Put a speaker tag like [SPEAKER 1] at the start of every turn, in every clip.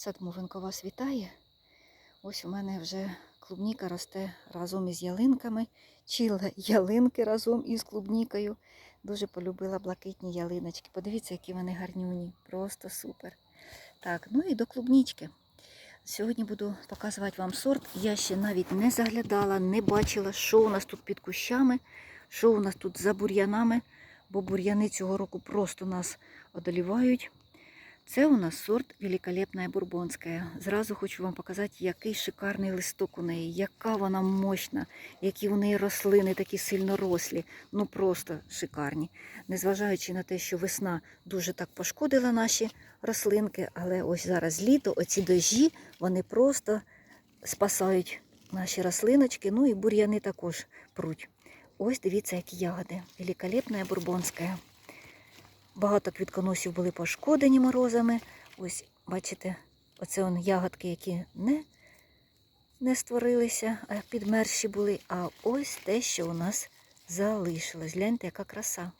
[SPEAKER 1] Садмовинко вас вітає. Ось у мене вже клубніка росте разом із ялинками, чи ялинки разом із клубнікою. Дуже полюбила блакитні ялиночки. Подивіться, які вони гарнюні. Просто супер. Так, ну і до клубнічки. Сьогодні буду показувати вам сорт. Я ще навіть не заглядала, не бачила, що у нас тут під кущами, що у нас тут за бур'янами, бо бур'яни цього року просто нас одолівають. Це у нас сорт Великолепная Бурбонська. Зразу хочу вам показати, який шикарний листок у неї, яка вона мощна, які у неї рослини такі сильно рослі. Ну просто шикарні. Незважаючи на те, що весна дуже так пошкодила наші рослинки, але ось зараз літо, оці дожі, вони просто спасають наші рослиночки, ну і бур'яни також пруть. Ось дивіться, які ягоди. Великолепная Бурбонська. Багато квітконосів були пошкодені морозами. Ось, бачите, оце он ягодки, які не, не створилися, а підмерші були. А ось те, що у нас залишилось. Гляньте, яка краса.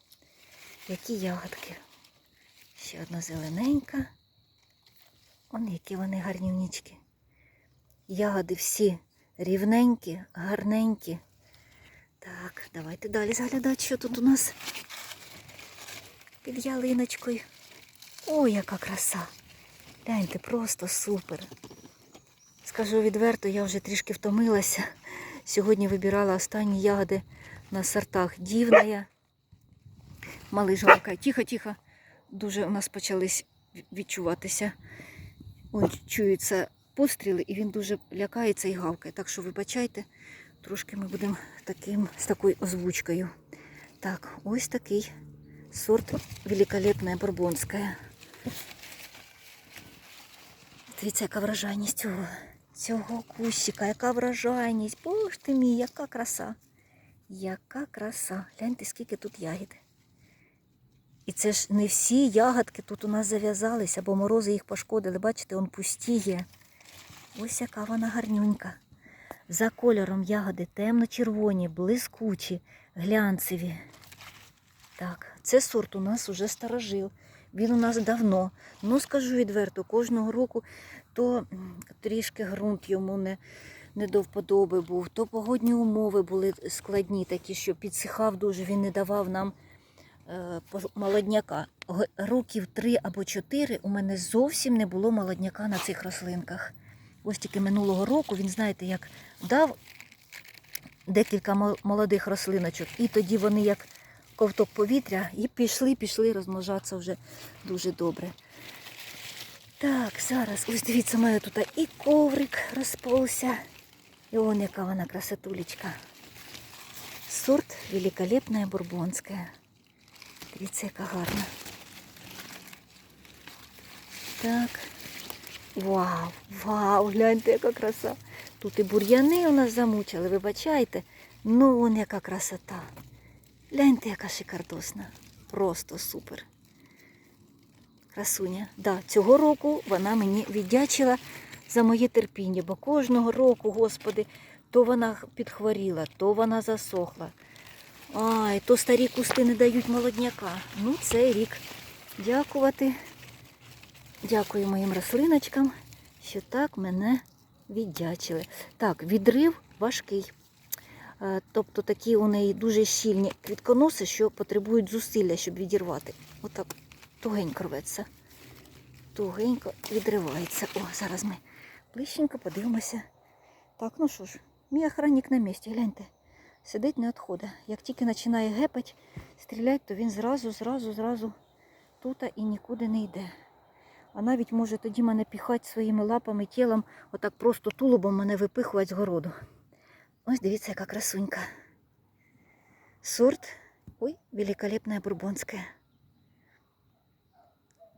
[SPEAKER 1] Які ягодки. Ще одна зелененька. Он які вони гарнюнічки. Ягоди всі рівненькі, гарненькі. Так, давайте далі заглядати, що тут у нас під ялиночкою. Ой, яка краса! Гляньте, просто супер. Скажу відверто, я вже трішки втомилася. Сьогодні вибирала останні ягоди на сортах Дівная. Малий жалка. Тихо, тихо. Дуже у нас почались відчуватися. Ось чуються постріли, і він дуже лякається і гавкає. Так що вибачайте, трошки ми будемо таким, з такою озвучкою. Так, ось такий сорт великолепная бурбонська. Дивіться, яка вражайність цього, цього кущика, яка вражайність. Боже ти мій, яка краса. Яка краса. Гляньте, скільки тут ягід. І це ж не всі ягодки тут у нас зав'язалися, бо морози їх пошкодили. Бачите, он пустіє. Ось яка вона гарнюнька. За кольором ягоди темно-червоні, блискучі, глянцеві. Так, це сорт у нас уже старожил. Він у нас давно. Ну, скажу відверто, кожного року то трішки ґрунт йому не, не до вподоби був, то погодні умови були складні, такі, що підсихав дуже, він не давав нам е, молодняка. Років три або чотири у мене зовсім не було молодняка на цих рослинках. Ось тільки минулого року він, знаєте, як дав декілька молодих рослиночок, і тоді вони як ковток повітря і пішли, пішли розмножатися вже дуже добре. Так, зараз, ось дивіться, у мене тут і коврик розповзся. І он яка вона красотулечка. Сорт великолепная бурбонська. Дивіться, яка гарна. Так. Вау, вау, гляньте, яка краса. Тут і бур'яни у нас замучили, вибачайте. Ну, вон яка красота. Гляньте, яка шикардосна. Просто супер. Красуня. Да, цього року вона мені віддячила за моє терпіння, бо кожного року, господи, то вона підхворіла, то вона засохла. Ай, то старі кусти не дають молодняка. Ну, цей рік. Дякувати. Дякую моїм рослиночкам, що так мене віддячили. Так, відрив важкий. Е, Тобто такі у неї дуже щільні квітконоси, що потребують зусилля, щоб відірвати. Отак тугенько рветься. Тугенько відривається. О, зараз ми ближченько подивимося. Так, ну що ж, мій охранник на місці, гляньте. Сидить, не відходить. Як тільки починає гепать, стріляти, то він зразу, зразу, зразу тут і нікуди не йде. А навіть може тоді мене піхати своїми лапами, тілом, отак просто тулубом мене випихувати з городу. Ось дивіться, яка красунька. Сорт. Ой, великолепная бурбонська.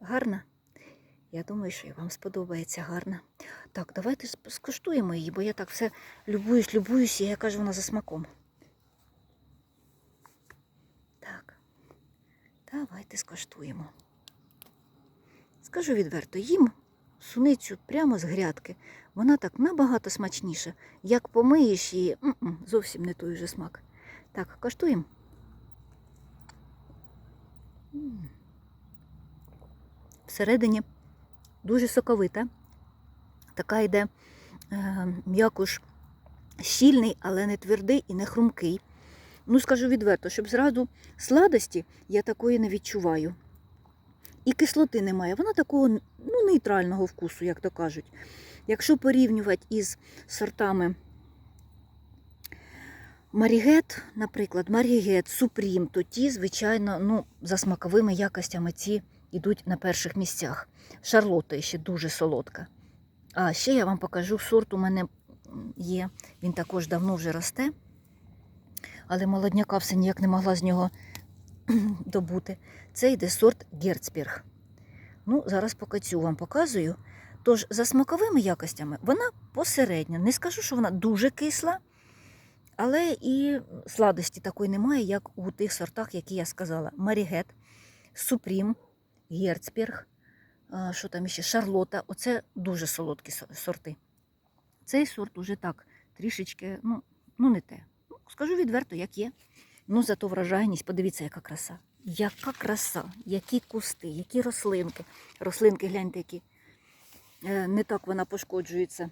[SPEAKER 1] Гарна? Я думаю, що і вам сподобається гарна. Так, давайте скуштуємо її, бо я так все любуюсь, любуюсь, і яка ж вона за смаком. Так, давайте скуштуємо. Скажу відверто, їм суницю прямо з грядки. Вона так набагато смачніша. Як помиєш її, м-м, зовсім не той же смак. Так, коштуємо. М. Всередині дуже соковита, Така йде е, м'якуш щільний, але не твердий і не хрумкий. Ну, скажу відверто, щоб зразу сладості я такої не відчуваю. І кислоти немає. Вона такого ну, нейтрального вкусу, як то кажуть. Якщо порівнювати із сортами Марігет, наприклад, Марігет, Супрім, то ті, звичайно, ну, за смаковими якостями ці йдуть на перших місцях. Шарлота ще дуже солодка. А ще я вам покажу сорт у мене є. Він також давно вже росте, але молодняка все ніяк не могла з нього добути. Це йде сорт Герцберг. Ну, зараз поки цю вам показую. Тож, за смаковими якостями вона посередня. Не скажу, що вона дуже кисла, але і сладості такої немає, як у тих сортах, які я сказала: Марігет, Супрім, Герцберг, що там ще, Шарлота. Оце дуже солодкі сорти. Цей сорт уже так трішечки, ну, ну не те. Ну, скажу відверто, як є. Ну, зато вражайність, подивіться, яка краса. Яка краса, які кусти, які рослинки. Рослинки, гляньте, які. Е, Не так вона пошкоджується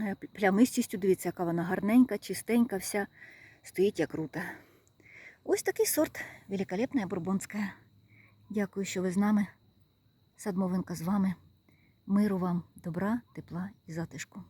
[SPEAKER 1] е, плямистістю. Дивіться, яка вона гарненька, чистенька, вся стоїть як рута. Ось такий сорт великолепна бурбонська. Дякую, що ви з нами. Садмовинка з вами. Миру вам, добра, тепла і затишку.